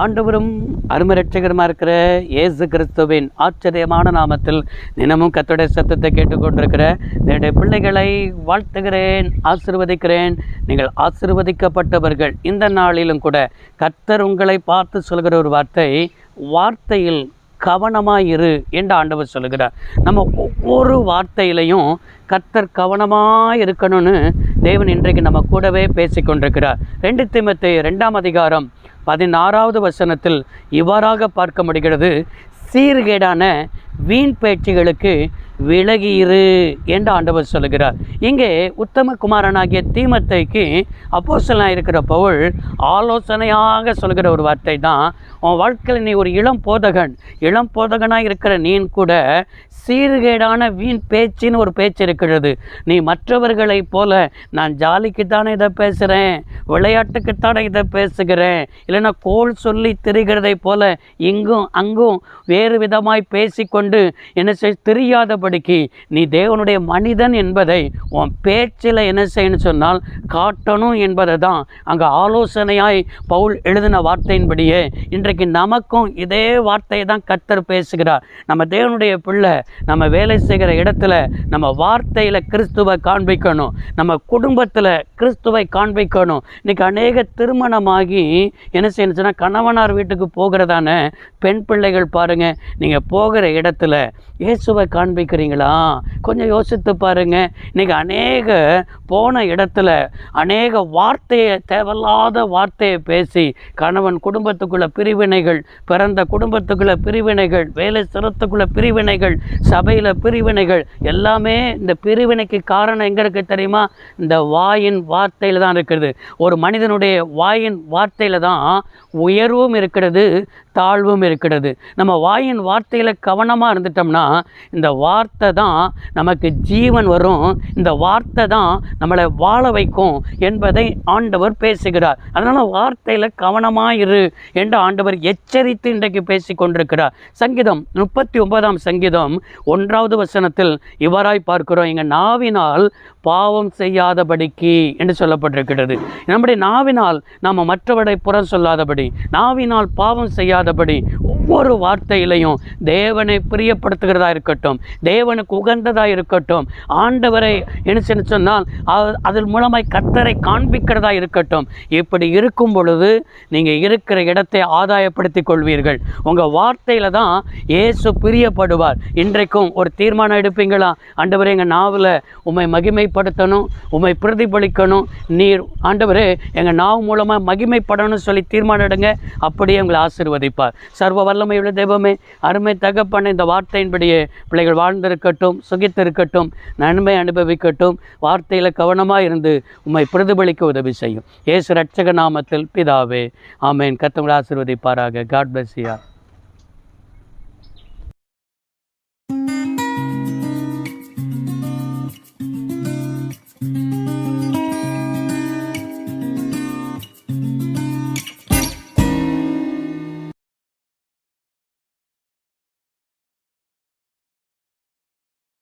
ஆண்டவரும் அருமரட்சகரமாக இருக்கிற இயேசு கிறிஸ்துவின் ஆச்சரியமான நாமத்தில் தினமும் கத்தோடைய சத்தத்தை கேட்டுக்கொண்டிருக்கிற என்னுடைய பிள்ளைகளை வாழ்த்துகிறேன் ஆசிர்வதிக்கிறேன். நீங்கள் ஆசிர்வதிக்கப்பட்டவர்கள். இந்த நாளிலும் கூட கர்த்தர் உங்களை பார்த்து சொல்கிற ஒரு வார்த்தை வார்த்தையில் கவனமாக இரு என்று ஆண்டவர் சொல்லுகிறார். நம்ம ஒவ்வொரு வார்த்தையிலையும் கர்த்தர் கவனமாக இருக்கணும்னு தேவன் இன்றைக்கு நம்ம கூடவே பேசிக்கொண்டிருக்கிறார். ரெண்டு திமத்தை ரெண்டாம் அதிகாரம் பதினாறாவது வசனத்தில் இவ்வாறாக பார்க்க முடிகிறது சீர்கேடான வீண் பேச்சுகளுக்கு விலகியிரு என்று ஆண்டவர் சொல்லுகிறார். இங்கே உத்தம குமாரனாகிய தீமத்தைக்கு அப்போசலாக இருக்கிற பவுல் ஆலோசனையாக சொல்கிற ஒரு வார்த்தை தான் உன் வாழ்க்கையில் நீ ஒரு இளம் போதகன். இளம் போதகனாக இருக்கிற நீ கூட சீர்கேடான வீண் பேச்சின்னு ஒரு பேச்சு இருக்கிறது. நீ மற்றவர்களைப் போல நான் ஜாலிக்குத்தானே இதை பேசுகிறேன் விளையாட்டுக்குத்தானே இதை பேசுகிறேன். இல்லைன்னா கோல் சொல்லி திரிகிறதை போல இங்கும் அங்கும் வேறு விதமாய் பேசிக்கொண்டு என்ன செய் தெரியாதபடிக்கு நீ தேவனுடைய மனிதன் என்பதை உன் பேச்சில் என்ன செய்யணும்னு சொன்னால் காட்டணும் என்பதை தான். அங்கே ஆலோசனையாய் பவுல் எழுதின வார்த்தையின்படியே இன்றைக்கு நமக்கும் இதே வார்த்தையை தான் கத்தர் பேசுகிறார். நம்ம தேவனுடைய பிள்ளை நம்ம வேலை செய்கிற இடத்துல நம்ம வார்த்தையில் கிறிஸ்துவை காண்பிக்கணும். நம்ம குடும்பத்தில் கிறிஸ்துவை காண்பிக்கணும். இன்னைக்கு அநேக திருமணமாகி என்ன செய்யணுச்சுன்னா கணவனார் வீட்டுக்கு போகிறதான பெண் பிள்ளைகள் பாருங்கள் நீங்கள் போகிற இடத்துல இயேசுவை காண்பிக்கிறீங்களா கொஞ்சம் யோசித்து பாருங்க. இன்றைக்கி அநேக போன இடத்துல அநேக வார்த்தையை தேவையில்லாத வார்த்தையை பேசி கணவன் குடும்பத்துக்குள்ள பிரிவினைகள் பிறந்த குடும்பத்துக்குள்ள பிரிவினைகள் வேலை ஸ்தலத்துக்குள்ள பிரிவினைகள் சபையில் பிரிவினைகள் எல்லாமே இந்த பிரிவினைக்கு காரணம் எங்கே இருக்குது தெரியுமா? இந்த வாயின் வார்த்தையில் தான் இருக்கிறது. ஒரு மனிதனுடைய வாயின் வார்த்தையில் தான் உயர்வும் இருக்கிறது தாழ்வும் இருக்கிறது. நம்ம வாயின் வார்த்தையில் கவனமாக இருந்துட்டோம்னா இந்த வார்த்தை தான் நமக்கு ஜீவன் வரும். இந்த வார்த்தை தான் நம்மளை வாழ வைக்கும் என்பதை ஆண்டவர் பேசுகிறார். அதனால் வார்த்தையில் கவனமாக இரு என்று ஆண்டவர் எச்சரித்து இன்றைக்கு பேசி கொண்டிருக்கிறார். சங்கீதம் முப்பத்தி ஒன்பதாம் சங்கீதம் ஒன்றாவது வசனத்தில் இவராய் பார்க்கிறோம். எங்கள் நாவினால் பாவம் செய்யாதபடிக்கு என்று சொல்லப்பட்டிருக்கிறது. நம்முடைய நாவினால் நாம் மற்றவரை புறம் சொல்லாதபடி நாவினால் பாவம் செய்யாதபடி ஒவ்வொரு வார்த்தையிலையும் தேவனை பிரியப்படுத்துகிறதா இருக்கட்டும். தேவனுக்கு இருக்கிறதா இருக்கட்டும். ஆண்டவரை என்ன சொன்னால் அதன் மூலமாய் கத்தரை காண்பிக்கிறதா இருக்கட்டும். இப்படி இருக்கும் பொழுது நீங்கள் இருக்கிற இடத்தை ஆதாயப்படுத்தி கொள்வீர்கள். உங்கள் வார்த்தையில் தான் ஏசு பிரியப்படுவார். இன்றைக்கும் ஒரு தீர்மானம் எடுப்பீங்களா? ஆண்டவரே எங்கள் நாவில் உண்மை மகிமைப்படுத்தணும் உண்மை பிரதிபலிக்கணும். நீர் ஆண்டவரே எங்கள் நாவு மூலமாக மகிமைப்படணும்னு சொல்லி தீர்மானம் எடுங்க. அப்படியே உங்களை ஆசிர்வதிப்பார். சர்வ வல்லமையுள்ள தெய்வமே அருமை தகப்பன இந்த வார்த்தையின்படியே பிள்ளைகள் வாழ்ந்திருக்கட்டும். சுகி நிலைத்திருக்கட்டும் நன்மை அனுபவிக்கட்டும் வார்த்தையில் கவனமாக இருந்து உம்மை பிரதிபலிக்க உதவி செய்யும். ஏசு ரட்சக நாமத்தில் பிதாவே ஆமேன். கத்தவங்களை ஆசிர்வதிப்பாராக. God bless you.